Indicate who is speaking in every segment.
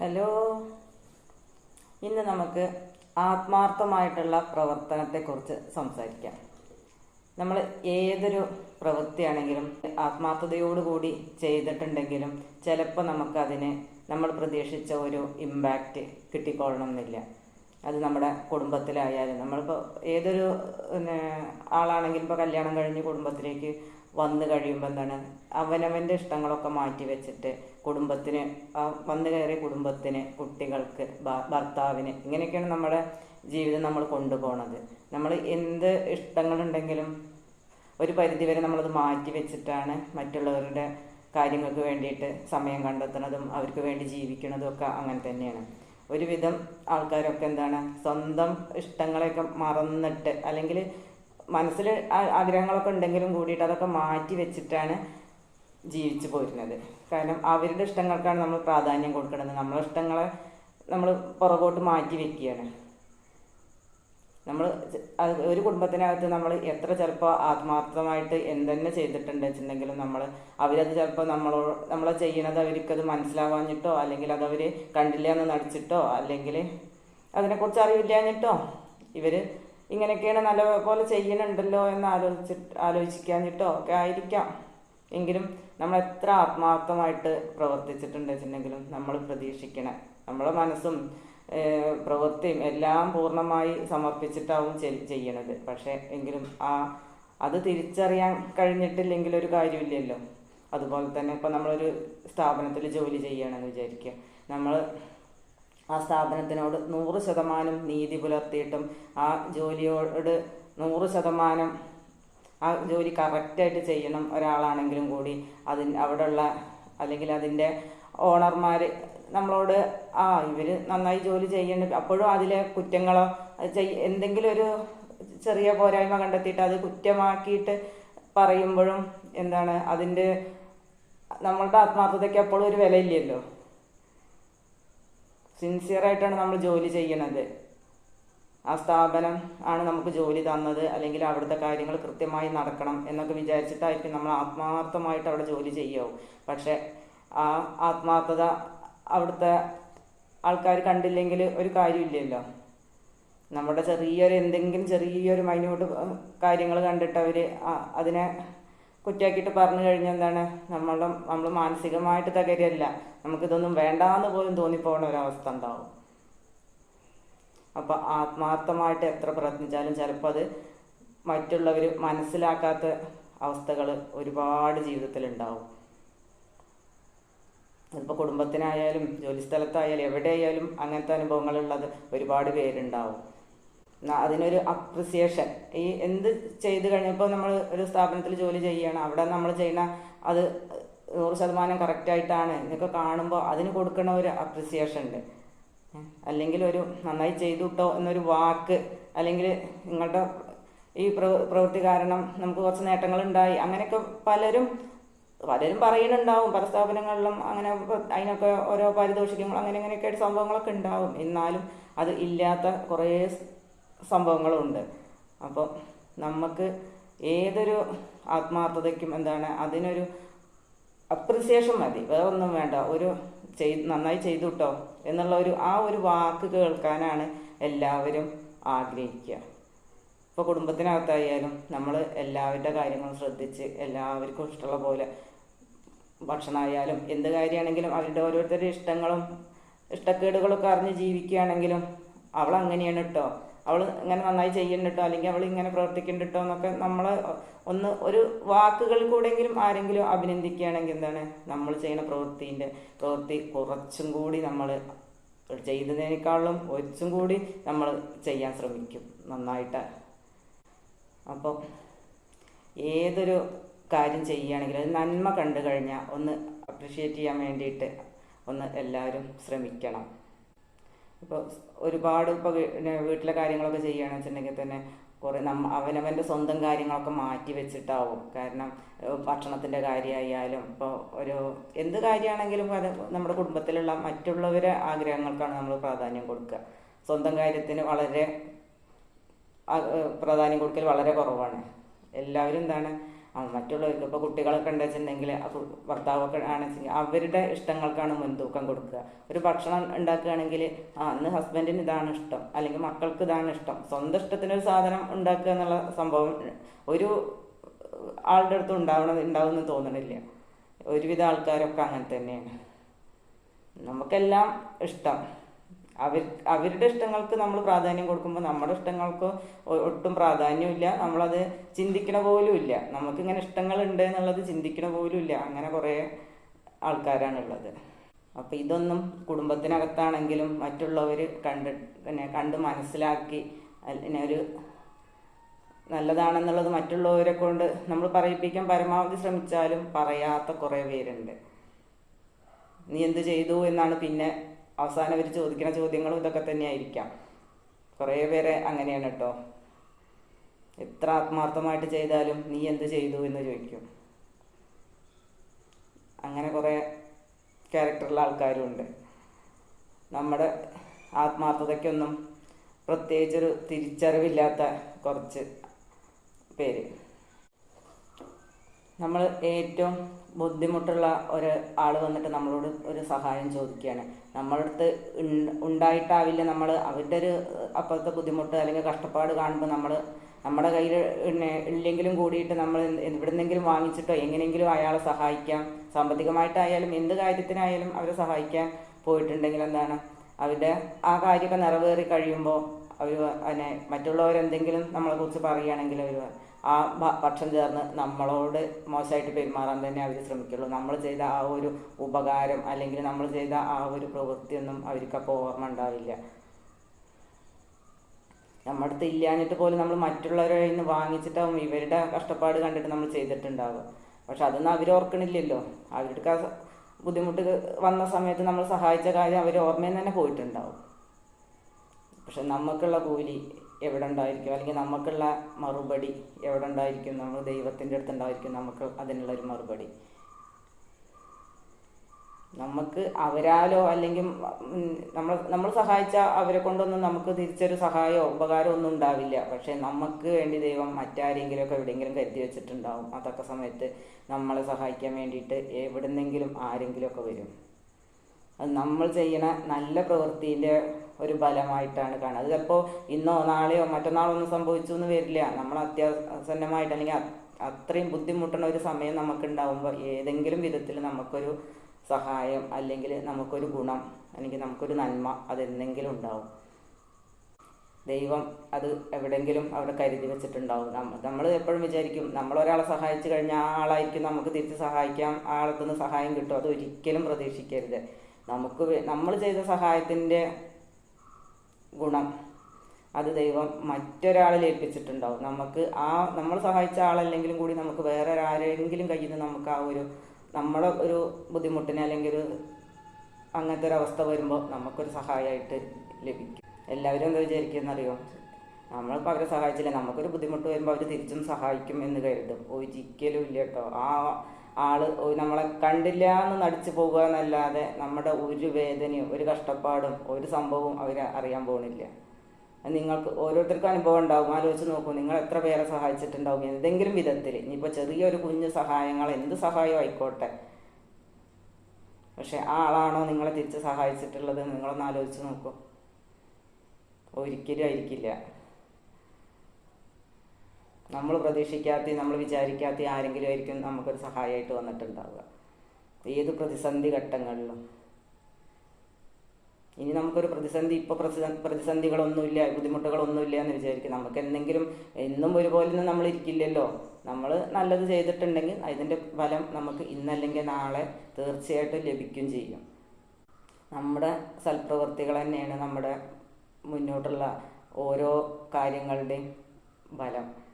Speaker 1: Hello. ഇന്ന് നമുക്ക് ആത്മാർത്ഥമായിട്ടുള്ള പ്രവർത്തനത്തെക്കുറിച്ച് സംസാരിക്കാം. നമ്മൾ ഏതൊരു പ്രവൃത്തിയാണെങ്കിലും ആത്മാർത്ഥതയോടുകൂടി ചെയ്തിട്ടുണ്ടെങ്കിലും ചിലപ്പോൾ നമുക്കതിന് നമ്മൾ പ്രതീക്ഷിച്ച ഒരു ഇമ്പാക്റ്റ് കിട്ടിക്കൊള്ളണം എന്നില്ല അത് നമ്മുടെ കുടുംബത്തിലായാലും നമ്മളിപ്പോൾ ഏതൊരു പിന്നെ ആളാണെങ്കിലും ഇപ്പോൾ കല്യാണം കഴിഞ്ഞ് കുടുംബത്തിലേക്ക് വന്നു കഴിയുമ്പോൾ എന്താണ്? അവനവന്റെ ഇഷ്ടങ്ങളൊക്കെ മാറ്റി വെച്ചിട്ട് കുടുംബത്തിന് വന്നു കയറിയ കുടുംബത്തിന് കുട്ടികൾക്ക് ഭർത്താവിന് ഇങ്ങനെയൊക്കെയാണ് നമ്മുടെ ജീവിതം നമ്മൾ കൊണ്ടുപോകണത് നമ്മൾ എന്ത് ഇഷ്ടങ്ങളുണ്ടെങ്കിലും ഒരു പരിധിവരെ നമ്മളത് മാറ്റി വെച്ചിട്ടാണ് മറ്റുള്ളവരുടെ കാര്യങ്ങൾക്ക് വേണ്ടിയിട്ട് സമയം കണ്ടെത്തുന്നതും അവർക്ക് വേണ്ടി ജീവിക്കുന്നതും ഒക്കെ അങ്ങനെ തന്നെയാണ്. ഒരുവിധം ആൾക്കാരൊക്കെ എന്താണ്? സ്വന്തം ഇഷ്ടങ്ങളെയൊക്കെ മറന്നിട്ട് അല്ലെങ്കിൽ മനസ്സിൽ ആഗ്രഹങ്ങളൊക്കെ ഉണ്ടെങ്കിലും കൂടിയിട്ട് അതൊക്കെ മാറ്റി വെച്ചിട്ടാണ് ജീവിച്ചു പോരുന്നത്. കാരണം അവരുടെ ഇഷ്ടങ്ങൾക്കാണ് നമ്മൾ പ്രാധാന്യം കൊടുക്കുന്നത്. നമ്മളെ ഇഷ്ടങ്ങളെ നമ്മൾ പുറകോട്ട് മാറ്റി വെക്കുകയാണ്. നമ്മൾ ഒരു കുടുംബത്തിനകത്ത് നമ്മൾ എത്ര ചിലപ്പോൾ ആത്മാർത്ഥമായിട്ട് എന്തെന്നെ ചെയ്തിട്ടുണ്ട് വെച്ചിട്ടുണ്ടെങ്കിലും നമ്മൾ അവരത് ചിലപ്പോൾ നമ്മളോട് നമ്മളെ ചെയ്യണത് അവർക്കത് മനസ്സിലാവാഞ്ഞിട്ടോ അല്ലെങ്കിൽ അത് അവർ കണ്ടില്ല എന്ന് നടിച്ചിട്ടോ അല്ലെങ്കിൽ അതിനെക്കുറിച്ച് അറിയില്ലാഞ്ഞിട്ടോ ഇവർ ഇങ്ങനെയൊക്കെയാണ് നല്ലപോലെ ചെയ്യണുണ്ടല്ലോ എന്ന് ആലോചിച്ചിട്ട് ആലോചിക്കാഞ്ഞിട്ടോ ഒക്കെ ആയിരിക്കാം. എങ്കിലും നമ്മൾ എത്ര ആത്മാർത്ഥമായിട്ട് പ്രവർത്തിച്ചിട്ടുണ്ട് വെച്ചിട്ടുണ്ടെങ്കിലും നമ്മൾ പ്രതീക്ഷിക്കണം. നമ്മളെ മനസ്സും പ്രവൃത്തിയും എല്ലാം പൂർണമായി സമർപ്പിച്ചിട്ടാവും ചെയ്- ചെയ്യണത്. പക്ഷേ എങ്കിലും ആ അത് തിരിച്ചറിയാൻ കഴിഞ്ഞിട്ടില്ലെങ്കിൽ ഒരു കാര്യമില്ലല്ലോ. അതുപോലെ തന്നെ ഇപ്പം നമ്മളൊരു സ്ഥാപനത്തിൽ ജോലി ചെയ്യണമെന്ന് വിചാരിക്കുക. നമ്മൾ ആ സ്ഥാപനത്തിനോട് നൂറ് ശതമാനം നീതി പുലർത്തിയിട്ടും ആ ജോലിയോട് നൂറ് ശതമാനം ആ ജോലി കറക്റ്റായിട്ട് ചെയ്യണം ഒരാളാണെങ്കിലും കൂടി. അതിന് അവിടെയുള്ള അല്ലെങ്കിൽ അതിന്റെ ഓണർമാർ നമ്മളോട് ആ ഇവർ നന്നായി ജോലി ചെയ്യുന്നുണ്ട് അപ്പോഴും അതിലെ കുറ്റങ്ങളോ എന്തെങ്കിലും ഒരു ചെറിയ പോരായ്മ കണ്ടെത്തിയിട്ട് അത് കുറ്റമാക്കിയിട്ട് പറയുമ്പോഴും എന്താണ് അതിന്റെ നമ്മളുടെ ആത്മാർത്ഥതയ്ക്ക് അപ്പോഴും ഒരു വിലയില്ലല്ലോ. സിൻസിയറായിട്ടാണ് നമ്മൾ ജോലി ചെയ്യണത്. ആ സ്ഥാപനം ആണ് നമുക്ക് ജോലി തന്നത് അല്ലെങ്കിൽ അവിടുത്തെ കാര്യങ്ങൾ കൃത്യമായി നടക്കണം എന്നൊക്കെ വിചാരിച്ചിട്ടായിരിക്കും നമ്മൾ ആത്മാർത്ഥമായിട്ട് അവിടെ ജോലി ചെയ്യാവും പക്ഷെ ആ ആത്മാർത്ഥത അവിടുത്തെ ആൾക്കാർ കണ്ടില്ലെങ്കിൽ ഒരു കാര്യമില്ലല്ലോ നമ്മുടെ ചെറിയൊരു എന്തെങ്കിലും ചെറിയൊരു മൈന്യൂട്ട് കാര്യങ്ങൾ കണ്ടിട്ട് അവർ അതിനെ കുറ്റാക്കിയിട്ട് പറഞ്ഞു കഴിഞ്ഞാൽ എന്താണ്? നമ്മളും നമ്മൾ മാനസികമായിട്ട് തകരല്ല നമുക്കിതൊന്നും വേണ്ടാന്ന് പോലും തോന്നിപ്പോകുന്ന ഒരവസ്ഥ ഉണ്ടാവും. അപ്പോൾ ആത്മാർത്ഥമായിട്ട് എത്ര പ്രയത്നിച്ചാലും ചിലപ്പോൾ അത് മറ്റുള്ളവർ മനസ്സിലാക്കാത്ത അവസ്ഥകൾ ഒരുപാട് ജീവിതത്തിലുണ്ടാവും. അതിപ്പോൾ കുടുംബത്തിനായാലും ജോലിസ്ഥലത്തായാലും എവിടെയായാലും അങ്ങനത്തെ അനുഭവങ്ങളുള്ളത് ഒരുപാട് പേരുണ്ടാവും. അതിനൊരു അപ്രിസിയേഷൻ. ഈ എന്ത് ചെയ്ത് കഴിഞ്ഞപ്പോൾ നമ്മൾ ഒരു സ്ഥാപനത്തിൽ ജോലി ചെയ്യുകയാണ് അവിടെ നമ്മൾ ചെയ്യുന്ന അത് നൂറ് ശതമാനം കറക്റ്റായിട്ടാണ്. എന്നൊക്കെ കാണുമ്പോൾ അതിന് കൊടുക്കുന്ന ഒരു അപ്രിസിയേഷൻ ഉണ്ട്. അല്ലെങ്കിൽ ഒരു നന്നായി ചെയ്തു കിട്ടോ എന്നൊരു വാക്ക് അല്ലെങ്കിൽ നിങ്ങളുടെ ഈ പ്രവൃത്തി കാരണം നമുക്ക് കുറച്ച് നേട്ടങ്ങളുണ്ടായി. അങ്ങനെയൊക്കെ പലരും പലരും പറയുന്നുണ്ടാവും പല സ്ഥാപനങ്ങളിലും അങ്ങനെ അതിനൊക്കെ ഓരോ പാരിതോഷികങ്ങൾ അങ്ങനെ അങ്ങനെയൊക്കെ ആയിട്ട് സംഭവങ്ങളൊക്കെ ഉണ്ടാവും. എന്നാലും അത് ഇല്ലാത്ത കുറേ സ് സംഭവങ്ങളുണ്ട്. അപ്പോൾ നമുക്ക് ഏതൊരു ആത്മാർത്ഥതയ്ക്കും എന്താണ് അതിനൊരു അപ്രിസിയേഷൻ മതി. വേറെ ഒന്നും വേണ്ട. ഒരു ചെയ് നന്നായി ചെയ്തു കിട്ടോ എന്നുള്ള ഒരു ആ ഒരു വാക്ക് കേൾക്കാനാണ് എല്ലാവരും ആഗ്രഹിക്കുക. ഇപ്പോൾ കുടുംബത്തിനകത്തായാലും നമ്മൾ എല്ലാവരുടെ കാര്യങ്ങളും ശ്രദ്ധിച്ച് എല്ലാവർക്കും ഇഷ്ടമുള്ള പോലെ ഭക്ഷണമായാലും എന്ത് കാര്യമാണെങ്കിലും അവരുടെ ഓരോരുത്തരുടെ ഇഷ്ടങ്ങളും ഇഷ്ടക്കേടുകളൊക്കെ അറിഞ്ഞ് ജീവിക്കുകയാണെങ്കിലും അവൾ അങ്ങനെയാണ് കേട്ടോ അവൾ ഇങ്ങനെ നന്നായി ചെയ്യുന്നുണ്ട് അല്ലെങ്കിൽ അവൾ ഇങ്ങനെ പ്രവർത്തിക്കുന്നുണ്ട് എന്നൊക്കെ നമ്മൾ ഒന്ന് ഒരു വാക്കുകൾ കൂടെങ്കിലും ആരെങ്കിലും അഭിനന്ദിക്കുകയാണെങ്കിൽ എന്താണ്? നമ്മൾ ചെയ്യുന്ന പ്രവൃത്തിന്റെ പ്രവൃത്തി കുറച്ചും കൂടി നമ്മൾ ചെയ്തതിനേക്കാളും ഒച്ചും കൂടി നമ്മൾ ചെയ്യാൻ ശ്രമിക്കും നന്നായിട്ട്. അപ്പം ഏതൊരു കാര്യം ചെയ്യുകയാണെങ്കിലും അത് നന്മ കണ്ടു കഴിഞ്ഞാൽ ഒന്ന് അപ്രിഷ്യേറ്റ് ചെയ്യാൻ വേണ്ടിയിട്ട് ഒന്ന് എല്ലാവരും ശ്രമിക്കണം. ഇപ്പോൾ ഒരുപാട് ഇപ്പോൾ വീട്ടിലെ കാര്യങ്ങളൊക്കെ ചെയ്യുകയാണെന്ന് വെച്ചിട്ടുണ്ടെങ്കിൽ തന്നെ കുറേ നമ്മ അവനവന്റെ സ്വന്തം കാര്യങ്ങളൊക്കെ മാറ്റി വെച്ചിട്ടാവും. കാരണം ഭക്ഷണത്തിന്റെ കാര്യമായാലും ഇപ്പോൾ ഒരു എന്ത് കാര്യമാണെങ്കിലും അത് നമ്മുടെ കുടുംബത്തിലുള്ള മറ്റുള്ളവരെ ആഗ്രഹങ്ങൾക്കാണ് നമ്മൾ പ്രാധാന്യം കൊടുക്കുക. സ്വന്തം കാര്യത്തിന് വളരെ പ്രാധാന്യം കൊടുക്കൽ വളരെ കുറവാണ്. എല്ലാവരും എന്താണ് മറ്റുള്ളവർക്ക് ഇപ്പോൾ കുട്ടികളൊക്കെ ഉണ്ടെന്നുണ്ടെങ്കിൽ ഭർത്താവൊക്കെ ആണെന്നുവെച്ചെങ്കിൽ അവരുടെ ഇഷ്ടങ്ങൾക്കാണ് മുൻതൂക്കം കൊടുക്കുക. ഒരു ഭക്ഷണം ഉണ്ടാക്കുകയാണെങ്കിൽ ആ അന്ന് ഹസ്ബൻഡിന് ഇതാണ് ഇഷ്ടം. അല്ലെങ്കിൽ മക്കൾക്ക് ഇതാണ് ഇഷ്ടം. സ്വന്തം ഇഷ്ടത്തിനൊരു സാധനം ഉണ്ടാക്കുക എന്നുള്ള സംഭവം ഒരു ആളുടെ അടുത്ത് ഉണ്ടാവണം ഉണ്ടാവുമെന്ന് തോന്നണില്ല. ഒരുവിധ ആൾക്കാരൊക്കെ അങ്ങനെ തന്നെയാണ്. നമുക്കെല്ലാം ഇഷ്ടം. അവർ അവരുടെ ഇഷ്ടങ്ങൾക്ക് നമ്മൾ പ്രാധാന്യം കൊടുക്കുമ്പോൾ നമ്മുടെ ഇഷ്ടങ്ങൾക്ക് ഒട്ടും പ്രാധാന്യമില്ല. നമ്മളത് ചിന്തിക്കണ പോലും ഇല്ല. നമുക്കിങ്ങനെ ഇഷ്ടങ്ങളുണ്ട് എന്നുള്ളത് ചിന്തിക്കണ പോലും ഇല്ല. അങ്ങനെ കുറേ ആൾക്കാരാണുള്ളത്. അപ്പം ഇതൊന്നും കുടുംബത്തിനകത്താണെങ്കിലും മറ്റുള്ളവർ കണ്ട് പിന്നെ കണ്ട് മനസ്സിലാക്കി പിന്നെ ഒരു നല്ലതാണെന്നുള്ളത് മറ്റുള്ളവരെ കൊണ്ട് നമ്മൾ പറയിപ്പിക്കാൻ പരമാവധി ശ്രമിച്ചാലും പറയാത്ത കുറേ പേരുണ്ട്. നീ എന്ത് ചെയ്തു എന്നാണ് പിന്നെ അവസാനം അവർ ചോദിക്കുന്ന ചോദ്യങ്ങളും ഇതൊക്കെ തന്നെയായിരിക്കാം. കുറേ പേരെ അങ്ങനെയാണ് കേട്ടോ എത്ര ആത്മാർത്ഥമായിട്ട് ചെയ്താലും നീ എന്ത് ചെയ്തു എന്ന് ചോദിക്കും. അങ്ങനെ കുറേ ക്യാരക്ടറുള്ള ആൾക്കാരും ഉണ്ട് നമ്മുടെ ആത്മാർത്ഥതയ്ക്കൊന്നും പ്രത്യേകിച്ചൊരു തിരിച്ചറിവില്ലാത്ത കുറച്ച് പേര്. നമ്മൾ ഏറ്റവും ബുദ്ധിമുട്ടുള്ള ഒരു ആൾ വന്നിട്ട് നമ്മളോട് ഒരു സഹായം ചോദിക്കുകയാണ് നമ്മളടുത്ത് ഉണ്ടായിട്ടാവില്ല നമ്മൾ അവരുടെ ഒരു അപ്പോഴത്തെ ബുദ്ധിമുട്ട് അല്ലെങ്കിൽ കഷ്ടപ്പാട് കാണുമ്പോൾ നമ്മൾ നമ്മുടെ കയ്യിൽ ഇല്ലെങ്കിലും കൂടിയിട്ട് നമ്മൾ എവിടുന്നെങ്കിലും വാങ്ങിച്ചിട്ടോ എങ്ങനെയെങ്കിലും അയാളെ സഹായിക്കാം. സാമ്പത്തികമായിട്ടായാലും എന്ത് കാര്യത്തിനായാലും അവരെ സഹായിക്കാൻ പോയിട്ടുണ്ടെങ്കിൽ എന്താണ്? അവരുടെ ആ കാര്യമൊക്കെ നിറവേറി കഴിയുമ്പോൾ അവർ പിന്നെ മറ്റുള്ളവരെന്തെങ്കിലും നമ്മളെ കുറിച്ച് പറയുകയാണെങ്കിൽ അവർ ആ പക്ഷം ചേർന്ന് നമ്മളോട് മോശമായിട്ട് പെരുമാറാൻ തന്നെ അവർ ശ്രമിക്കുള്ളൂ. നമ്മൾ ചെയ്ത ആ ഒരു ഉപകാരം അല്ലെങ്കിൽ നമ്മൾ ചെയ്ത ആ ഒരു പ്രവൃത്തിയൊന്നും അവർക്കപ്പോൾ ഓർമ്മ ഉണ്ടാവില്ല. നമ്മുടെ അടുത്ത് ഇല്ലാഞ്ഞിട്ട് പോലും നമ്മൾ മറ്റുള്ളവരെ നിന്ന് വാങ്ങിച്ചിട്ടാവും ഇവരുടെ കഷ്ടപ്പാട് കണ്ടിട്ട് നമ്മൾ ചെയ്തിട്ടുണ്ടാവുക. പക്ഷെ അതൊന്നും അവർ ഓർക്കണില്ലല്ലോ. അവർക്ക് ആ ബുദ്ധിമുട്ട് വന്ന സമയത്ത് നമ്മൾ സഹായിച്ച കാര്യം അവർ ഓർമ്മയിൽ തന്നെ പോയിട്ടുണ്ടാവും. പക്ഷെ നമുക്കുള്ള കൂലി എവിടെ ഉണ്ടായിരിക്കും അല്ലെങ്കിൽ നമുക്കുള്ള മറുപടി എവിടെ ഉണ്ടായിരിക്കും നമ്മൾ ദൈവത്തിന്റെ അടുത്ത് ഉണ്ടായിരിക്കും നമുക്ക് അതിനുള്ള ഒരു മറുപടി. നമുക്ക് അവരാലോ അല്ലെങ്കിൽ നമ്മൾ നമ്മൾ സഹായിച്ച അവരെ കൊണ്ടൊന്നും നമുക്ക് തിരിച്ചൊരു സഹായമോ ഉപകാരമോ ഒന്നും ഉണ്ടാവില്ല. പക്ഷെ നമുക്ക് വേണ്ടി ദൈവം മറ്റാരെങ്കിലും ഒക്കെ എവിടെയെങ്കിലും കരുതി വെച്ചിട്ടുണ്ടാവും. അതൊക്കെ സമയത്ത് നമ്മളെ സഹായിക്കാൻ വേണ്ടിയിട്ട് എവിടെന്നെങ്കിലും ആരെങ്കിലുമൊക്കെ വരും. അത് നമ്മൾ ചെയ്യണ നല്ല പ്രവൃത്തിന്റെ ഒരു ഫലമായിട്ടാണ് കാണുക അത് ചിലപ്പോൾ ഇന്നോ നാളെയോ മറ്റന്നാളോ ഒന്നും സംഭവിച്ചു എന്ന് വരില്ല. നമ്മൾ അത്യാസന്നമായിട്ട് അല്ലെങ്കിൽ അത്രയും ബുദ്ധിമുട്ടുന്ന ഒരു സമയം നമുക്കുണ്ടാവുമ്പോൾ ഏതെങ്കിലും വിധത്തിൽ നമുക്കൊരു സഹായം അല്ലെങ്കിൽ നമുക്കൊരു ഗുണം അല്ലെങ്കിൽ നമുക്കൊരു നന്മ അതെന്തെങ്കിലും ഉണ്ടാവും. ദൈവം അത് എവിടെങ്കിലും അവിടെ കരുതി വെച്ചിട്ടുണ്ടാവും. നമ്മ നമ്മൾ എപ്പോഴും വിചാരിക്കും നമ്മൾ ഒരാളെ സഹായിച്ചു കഴിഞ്ഞാൽ ആ ആളായിരിക്കും നമുക്ക് തിരിച്ച് സഹായിക്കാം. ആൾക്കൊന്ന് സഹായം കിട്ടും. അത് ഒരിക്കലും പ്രതീക്ഷിക്കരുത്. നമുക്ക് നമ്മൾ ചെയ്ത സഹായത്തിന്റെ ഗുണം. അത് ദൈവം മറ്റൊരാളിൽ ഏൽപ്പിച്ചിട്ടുണ്ടാവും. നമുക്ക് ആ നമ്മൾ സഹായിച്ച ആളല്ലെങ്കിലും കൂടി നമുക്ക് വേറെ ആരെങ്കിലും കയ്യിൽ നിന്ന് നമുക്ക് ആ ഒരു നമ്മുടെ ഒരു ബുദ്ധിമുട്ടിന് അല്ലെങ്കിൽ ഒരു അങ്ങനത്തെ ഒരു അവസ്ഥ വരുമ്പോൾ നമുക്കൊരു സഹായമായിട്ട് ലഭിക്കും. എല്ലാവരും എന്താ വിചാരിക്കുന്നറിയോ നമ്മളിപ്പോൾ അവരെ സഹായിച്ചില്ല. നമുക്കൊരു ബുദ്ധിമുട്ട് വരുമ്പോൾ അവർ തിരിച്ചും സഹായിക്കും എന്ന് കരുതും. ഒരിക്കലും ഇല്ല കേട്ടോ. ആ ആൾ നമ്മളെ കണ്ടില്ല എന്ന് നടിച്ചു പോകുക എന്നല്ലാതെ നമ്മുടെ ഒരു വേദനയും ഒരു കഷ്ടപ്പാടും ഒരു സംഭവവും അവർ അറിയാൻ പോകണില്ല നിങ്ങൾക്ക് ഓരോരുത്തർക്കും അനുഭവം ഉണ്ടാവും. ആലോചിച്ച് നോക്കൂ നിങ്ങൾ എത്ര പേരെ സഹായിച്ചിട്ടുണ്ടാവും എന്തെങ്കിലും വിധത്തിൽ ഇനിയിപ്പോൾ ചെറിയൊരു കുഞ്ഞു സഹായങ്ങൾ എന്ത് സഹായം ആയിക്കോട്ടെ പക്ഷെ ആ ആളാണോ നിങ്ങളെ തിരിച്ച് സഹായിച്ചിട്ടുള്ളത്? നിങ്ങളൊന്ന് ആലോചിച്ച് നോക്കൂ. ഒരിക്കലും ആയിരിക്കില്ല. നമ്മൾ പ്രതീക്ഷിക്കാത്ത നമ്മൾ വിചാരിക്കാത്ത ആരെങ്കിലും ആയിരിക്കും നമുക്കൊരു സഹായമായിട്ട് വന്നിട്ടുണ്ടാവുക. ഏത് പ്രതിസന്ധി ഘട്ടങ്ങളിലും. ഇനി നമുക്കൊരു പ്രതിസന്ധി ഇപ്പോൾ പ്രതിസന്ധികളൊന്നുമില്ല ബുദ്ധിമുട്ടുകളൊന്നുമില്ല എന്ന് വിചാരിക്കും. നമുക്ക് എന്തെങ്കിലും എന്നും ഒരുപോലെ നമ്മൾ ഇരിക്കില്ലല്ലോ. നമ്മൾ നല്ലത് ചെയ്തിട്ടുണ്ടെങ്കിൽ അതിന്റെ ഫലം നമുക്ക് ഇന്നല്ലെങ്കിൽ നാളെ തീർച്ചയായിട്ടും ലഭിക്കും ചെയ്യും. നമ്മുടെ സൽപ്രവൃത്തികൾ തന്നെയാണ് നമ്മുടെ മുന്നോട്ടുള്ള ഓരോ കാര്യങ്ങളുടെയും ഫലം.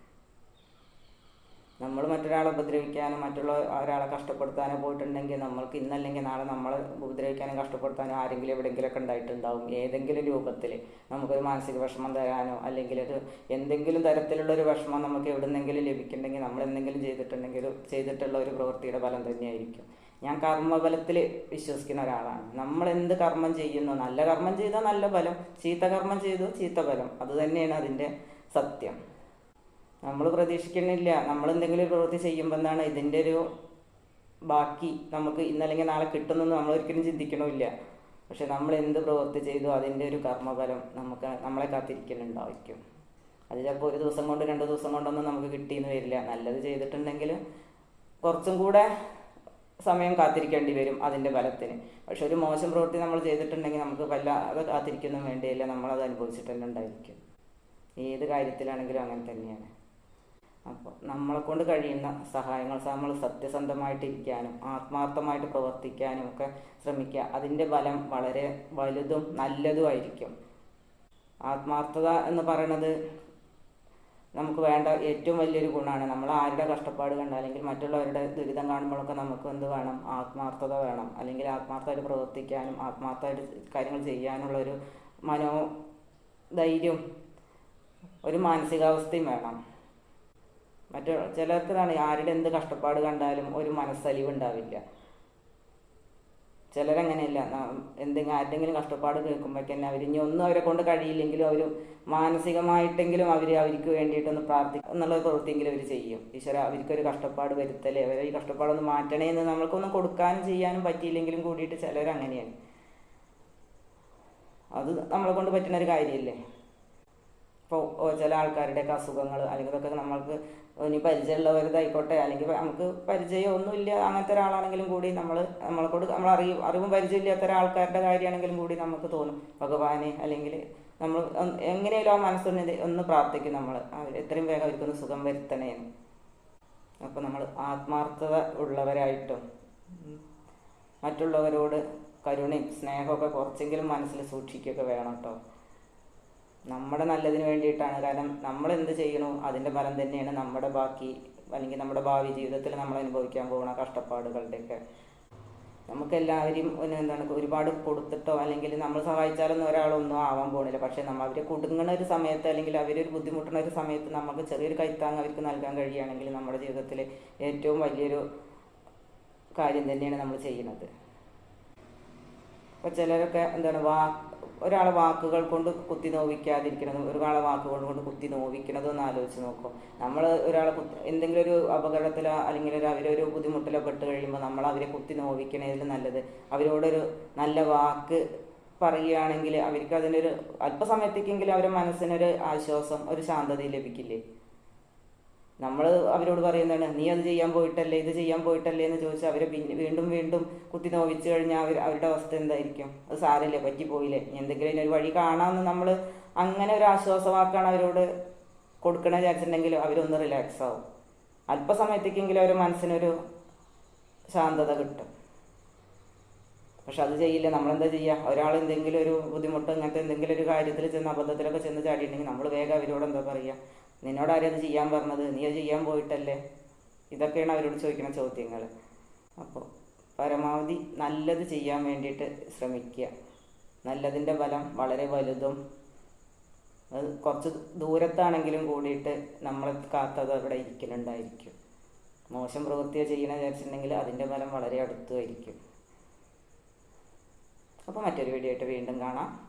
Speaker 1: നമ്മൾ മറ്റൊരാളെ ഉപദ്രവിക്കാനോ മറ്റുള്ള ഒരാളെ കഷ്ടപ്പെടുത്താനോ പോയിട്ടുണ്ടെങ്കിൽ നമ്മൾക്ക് ഇന്നല്ലെങ്കിൽ നാളെ നമ്മളെ ഉപദ്രവിക്കാനും കഷ്ടപ്പെടുത്താനോ ആരെങ്കിലും എവിടെയെങ്കിലുമൊക്കെ ഉണ്ടായിട്ടുണ്ടാവും. ഏതെങ്കിലും രൂപത്തിൽ നമുക്കൊരു മാനസിക വിഷമം തരാനോ അല്ലെങ്കിൽ ഒരു എന്തെങ്കിലും തരത്തിലുള്ള ഒരു വിഷമം നമുക്ക് എവിടെന്നെങ്കിലും ലഭിക്കുന്നുണ്ടെങ്കിൽ നമ്മൾ എന്തെങ്കിലും ചെയ്തിട്ടുണ്ടെങ്കിൽ ഒരു ചെയ്തിട്ടുള്ള ഒരു പ്രവൃത്തിയുടെ ഫലം തന്നെയായിരിക്കും. ഞാൻ കർമ്മഫലത്തിൽ വിശ്വസിക്കുന്ന ഒരാളാണ്. നമ്മൾ എന്ത് കർമ്മം ചെയ്യുന്നു? നല്ല കർമ്മം ചെയ്താൽ നല്ല ഫലം ചീത്ത കർമ്മം ചെയ്തു ചീത്ത ഫലം. അതുതന്നെയാണ് അതിന്റെ സത്യം. നമ്മൾ പ്രതീക്ഷിക്കണില്ല നമ്മൾ എന്തെങ്കിലും പ്രവൃത്തി ചെയ്യുമ്പോൾ എന്താണ് ഇതിന്റെ ഒരു ബാക്കി നമുക്ക് ഇന്നല്ലെങ്കിൽ നാളെ കിട്ടുമെന്ന് നമ്മൾ ഒരിക്കലും ചിന്തിക്കണമില്ല. പക്ഷെ നമ്മൾ എന്ത് പ്രവൃത്തി ചെയ്തു അതിന്റെ ഒരു കർമ്മഫലം നമുക്ക് നമ്മളെ കാത്തിരിക്കുന്നുണ്ടായിരിക്കും അത് ചിലപ്പോൾ ഒരു ദിവസം കൊണ്ട് രണ്ട് ദിവസം കൊണ്ടൊന്നും നമുക്ക് കിട്ടിയെന്ന് വരില്ല. നല്ലത് ചെയ്തിട്ടുണ്ടെങ്കിൽ കുറച്ചും കൂടെ സമയം കാത്തിരിക്കേണ്ടി വരും അതിന്റെ ഫലത്തിന്. പക്ഷെ ഒരു മോശം പ്രവൃത്തി നമ്മൾ ചെയ്തിട്ടുണ്ടെങ്കിൽ നമുക്ക് വല്ലാതെ കാത്തിരിക്കുന്നതും വേണ്ടിയില്ല. നമ്മളത് അനുഭവിച്ചിട്ടുണ്ടായിരിക്കും ഏത് കാര്യത്തിലാണെങ്കിലും അങ്ങനെ തന്നെയാണ്. അപ്പോൾ നമ്മളെ കൊണ്ട് കഴിയുന്ന സഹായങ്ങൾ നമ്മൾ സത്യസന്ധമായിട്ടിരിക്കാനും ആത്മാർത്ഥമായിട്ട് പ്രവർത്തിക്കാനും ഒക്കെ ശ്രമിക്കുക. അതിന്റെ ഫലം വളരെ വലുതും നല്ലതുമായിരിക്കും ആത്മാർത്ഥത എന്ന് പറയുന്നത് നമുക്ക് വേണ്ട ഏറ്റവും വലിയൊരു ഗുണമാണ്. നമ്മൾ ആരുടെ കഷ്ടപ്പാട് കണ്ട അല്ലെങ്കിൽ മറ്റുള്ളവരുടെ ദുരിതം കാണുമ്പോഴൊക്കെ നമുക്ക് എന്ത് വേണം? ആത്മാർത്ഥത വേണം. അല്ലെങ്കിൽ ആത്മാർത്ഥമായിട്ട് പ്രവർത്തിക്കാനും ആത്മാർത്ഥമായിട്ട് കാര്യങ്ങൾ ചെയ്യാനുള്ള ഒരു മനോ ധൈര്യം ഒരു മാനസികാവസ്ഥയും വേണം. മറ്റു ചിലർക്ക് ഇതാണ് ആരുടെ എന്ത് കഷ്ടപ്പാട് കണ്ടാലും ഒരു മനസ്സലിവുണ്ടാവില്ല ചിലരങ്ങനെയല്ല എന്തെങ്കിലും ആരുടെങ്കിലും കഷ്ടപ്പാട് കേൾക്കുമ്പോഴേക്കന്നെ അവർ ഇനി ഒന്നും അവരെ കൊണ്ട് കഴിയില്ലെങ്കിലും അവർ മാനസികമായിട്ടെങ്കിലും അവർ അവർക്ക് വേണ്ടിയിട്ടൊന്ന് പ്രാർത്ഥി എന്നുള്ള പ്രവൃത്തിയെങ്കിലും അവർ ചെയ്യും. ഈശ്വര അവർക്കൊരു കഷ്ടപ്പാട് വരുത്തലേ അവരെ ഈ കഷ്ടപ്പാടൊന്ന് മാറ്റണേ എന്ന് നമ്മൾക്കൊന്നും കൊടുക്കാനും ചെയ്യാനും പറ്റിയില്ലെങ്കിലും കൂടിയിട്ട് ചിലരങ്ങനെയാണ്. അത് നമ്മളെ കൊണ്ട് പറ്റുന്ന ഒരു കാര്യമല്ലേ ഇപ്പോൾ ചില ആൾക്കാരുടെയൊക്കെ അസുഖങ്ങൾ അല്ലെങ്കിൽ ഇതൊക്കെ നമ്മൾക്ക് ഇനി പരിചയമുള്ളവരതായിക്കോട്ടെ. അല്ലെങ്കിൽ നമുക്ക് പരിചയം ഒന്നുമില്ല അങ്ങനത്തെ ഒരാളാണെങ്കിലും കൂടി നമ്മൾ നമ്മളെ കൊണ്ട് നമ്മൾ അറിയും അറിവും പരിചയമില്ലാത്ത ഒരാൾക്കാരുടെ കാര്യമാണെങ്കിലും കൂടി നമുക്ക് തോന്നും. ഭഗവാനെ അല്ലെങ്കിൽ നമ്മൾ എങ്ങനെയാലും ആ മനസ്സിന് ഒന്ന് പ്രാർത്ഥിക്കും നമ്മൾ അവർ എത്രയും വേഗം അവർക്കൊന്ന് സുഖം വരുത്തണേന്ന്. അപ്പോൾ നമ്മൾ ആത്മാർത്ഥത ഉള്ളവരായിട്ടും മറ്റുള്ളവരോട് കരുണയും സ്നേഹമൊക്കെ കുറച്ചെങ്കിലും മനസ്സിൽ സൂക്ഷിക്കുകയൊക്കെ വേണം കേട്ടോ നമ്മുടെ നല്ലതിന് വേണ്ടിയിട്ടാണ്. കാരണം നമ്മൾ എന്ത് ചെയ്യണോ അതിന്റെ ഫലം തന്നെയാണ് നമ്മുടെ ബാക്കി അല്ലെങ്കിൽ നമ്മുടെ ഭാവി ജീവിതത്തിൽ നമ്മൾ അനുഭവിക്കാൻ പോകുന്ന കഷ്ടപ്പാടുകളുടെയൊക്കെ. നമുക്കെല്ലാവരും എന്താണ് ഒരുപാട് കൊടുത്തിട്ടോ അല്ലെങ്കിൽ നമ്മൾ സഹായിച്ചാലൊന്നും ഒരാളൊന്നും ആവാൻ പോകുന്നില്ല. പക്ഷേ നമ്മൾ അവരെ കുടുങ്ങുന്ന ഒരു സമയത്ത് അല്ലെങ്കിൽ അവരൊരു ബുദ്ധിമുട്ടുന്ന ഒരു സമയത്ത് നമുക്ക് ചെറിയൊരു കൈത്താങ് അവർക്ക് നൽകാൻ കഴിയുകയാണെങ്കിൽ നമ്മുടെ ജീവിതത്തിൽ ഏറ്റവും വലിയൊരു കാര്യം തന്നെയാണ് നമ്മൾ ചെയ്യുന്നത്. അപ്പോൾ ചിലരൊക്കെ എന്താണ് വാ ഒരാളെ വാക്കുകൾ കൊണ്ട് കുത്തി നോവിക്കാതിരിക്കണതും ഒരാളെ വാക്കുകൾ കൊണ്ട് കുത്തി നോവിക്കണതും എന്ന് ആലോചിച്ച് നോക്കും. നമ്മൾ ഒരാളെ എന്തെങ്കിലും ഒരു അപകടത്തിലോ അല്ലെങ്കിൽ ഒരു അവരൊരു ബുദ്ധിമുട്ടിലോ പെട്ട് കഴിയുമ്പോൾ നമ്മൾ അവരെ കുത്തി നോവിക്കണതിൽ നല്ലത്. അവരോടൊരു നല്ല വാക്ക് പറയുകയാണെങ്കിൽ അവർക്ക് അതിനൊരു അല്പസമയത്തേക്കെങ്കിലും അവരുടെ മനസ്സിനൊരു ആശ്വാസം ഒരു ശാന്തത ലഭിക്കില്ലേ? നമ്മൾ അവരോട് പറയുന്നതാണ് നീ അത് ചെയ്യാൻ പോയിട്ടല്ലേ ഇത് ചെയ്യാൻ പോയിട്ടല്ലേ? എന്ന് ചോദിച്ചാൽ അവരെ പിന്നെ വീണ്ടും വീണ്ടും കുത്തി നോവിച്ചു കഴിഞ്ഞാൽ അവർ അവരുടെ അവസ്ഥ എന്തായിരിക്കും? അത് സാരല്ലേ പറ്റിപ്പോയില്ലേ? എന്തെങ്കിലും ഇതിനൊരു വഴി കാണാമെന്ന് നമ്മൾ അങ്ങനെ ഒരു ആശ്വാസവാക്കാണ് അവരോട് കൊടുക്കണ വിചാരിച്ചിട്ടുണ്ടെങ്കിൽ അവരൊന്ന് റിലാക്സ് ആവും. അല്പസമയത്തേക്കെങ്കിലും അവരുടെ മനസ്സിനൊരു ശാന്തത കിട്ടും. പക്ഷെ അത് ചെയ്യില്ല നമ്മളെന്താ ചെയ്യുക ഒരാൾ എന്തെങ്കിലും ഒരു ബുദ്ധിമുട്ട് അങ്ങനത്തെ എന്തെങ്കിലും ഒരു കാര്യത്തിൽ ചെന്ന് അബദ്ധത്തിലൊക്കെ ചെന്ന് ചാടിയിട്ടുണ്ടെങ്കിൽ നമ്മൾ വേഗം അവരോട് എന്താ പറയുക നിന്നോട് ആരും അത് ചെയ്യാൻ പറഞ്ഞത്? നീ അത് ചെയ്യാൻ പോയിട്ടല്ലേ? ഇതൊക്കെയാണ് അവരോട് ചോദിക്കുന്ന ചോദ്യങ്ങൾ അപ്പോൾ പരമാവധി നല്ലത് ചെയ്യാൻ വേണ്ടിയിട്ട് ശ്രമിക്കുക. നല്ലതിന്റെ ഫലം വളരെ വലുതും അത് കുറച്ച് ദൂരത്താണെങ്കിലും കൂടിയിട്ട് നമ്മളെ കാത്തത് അവിടെ ഇരിക്കലുണ്ടായിരിക്കും. മോശം പ്രവൃത്തിയോ ചെയ്യണ വിചാരിച്ചിട്ടുണ്ടെങ്കിൽ അതിന്റെ ഫലം വളരെ അടുത്തുമായിരിക്കും. അപ്പോൾ മറ്റൊരു വീഡിയോ ആയിട്ട് വീണ്ടും കാണാം.